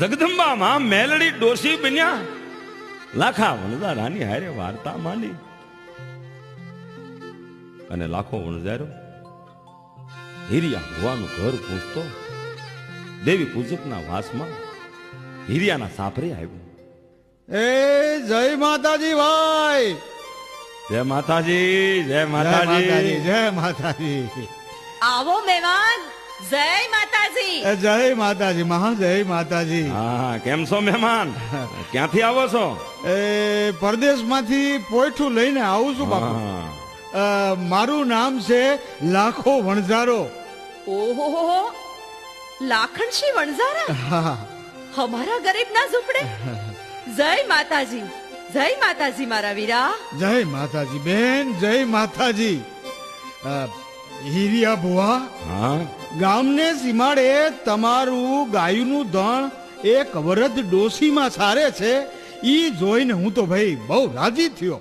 જગદંબામાં મેલડી ડોસી બન્યા. લાખા વણઝારાની હારે વાર્તા માંડી. અને લાખો વણઝારો હિરિયા ભુવાનું ઘર પૂછતો દેવી પૂજકના વાસમાં હિરિયાના સાપરે આવ્યું. એ જય માતાજી ભાઈ. જય માતાજી. જય માતાજી જય માતાજી. આવો મહેમાન. જય માતાજી. જય માતાજી મહા જય માતાજી. હા કેમ છો મહેમાન? ક્યાંથી આવો છો? એ પરદેશમાંથી પોઈઠું લઈને આવું છું બાપુ. મારું નામ છે લાખો વણઝારો. ઓહો લાખણશી વણઝારા? હા હમારા ગરીબના ઝૂંપડે? જય માતાજી જય માતાજી મારા વીરા. જય માતાજી બેન જય માતાજી. હિરિયા ભુવા હા? ગામને સીમાડે તમારું ગાયનું ધણ એક વરદ ડોસીમાં સારે છે. ઈ જોઈને હું તો ભાઈ બહુ રાજી થયો.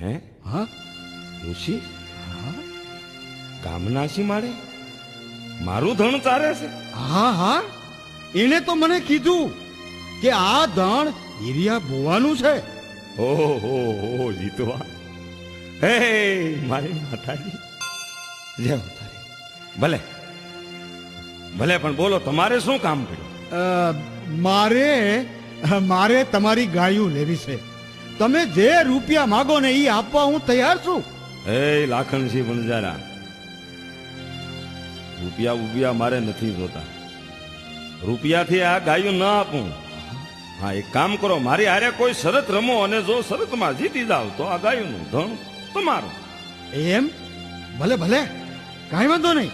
હે? હા? ડોસી ગામના સીમાડે? મારું ધણ સારે છે. હા હા? એણે તો મને કીધું કે આ ધણ હિરિયા ભુવાનું છે. ઓહો હો જીતવા હે મારી માતાજી. જય ભલે. ભલે પણ બોલો તમારે શું કામ કર્યું મારે મારે તમારી ગાયું લેવી છે. તમે જે રૂપિયા માગો ને એ આપવા હું તૈયાર છું. હે લાખનસિંહ વણજારા રૂપિયા ઉપિયા મારે નથી જોતા. રૂપિયાથી આ ગાયું ન આપું. હા એક કામ કરો મારી હારે કોઈ શરત રમો અને જો શરતમાં જીતી જાવ તો આ ગાયુંનું ધણ તમારું. એમ? ભલે ભલે. કાંઈ વાંધો નહીં.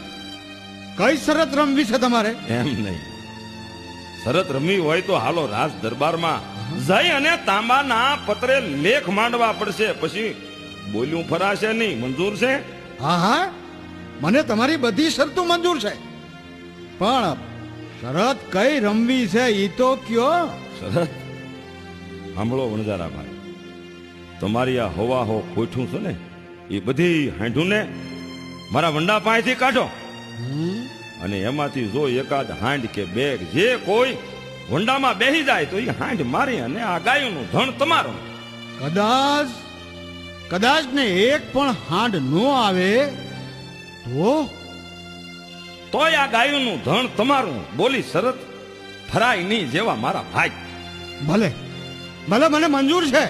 કઈ શરત રમવી છે તમારે? એમ નહીં. શરત રમવી હોય તો હાલો રાજ દરબારમાં જઈ અને તાંબાના પત્રે લેખ માંડવા પડશે. પછી બોલ્યું ફરાશે નહીં. મંજૂર છે? હા હા. મને તમારી બધી શરતો મંજૂર છે. પણ શરત કઈ રમવી છે એ તો કયો? શરત? સાંભળો વણજારા ભાઈ તમારી આ હવા હો કોઠું છે ને? એ બધી હાંઢું ને મારા વંડા પાસેથી કાઢો. અને એમાંથી જો એકાદ હાંડ કે બેગ જે કોઈ વંડામાં બેસી જાય તો એ હાંડ મારી અને આ ગાયનું ધણ તમારું. કદાચ કદાચ ને એક પણ હાંડ ન આવે તો? તોય આ ગાયનું ધણ તમારું. બોલી શરત ફરાય નહીં જેવા મારા ભાઈ. ભલે ભલે મને મંજૂર છે.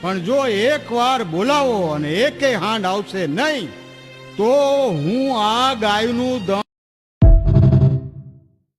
પણ જો એકવાર બોલાવો અને એકે હાંડ આવશે નહીં તો હું આ ગાયનું દમ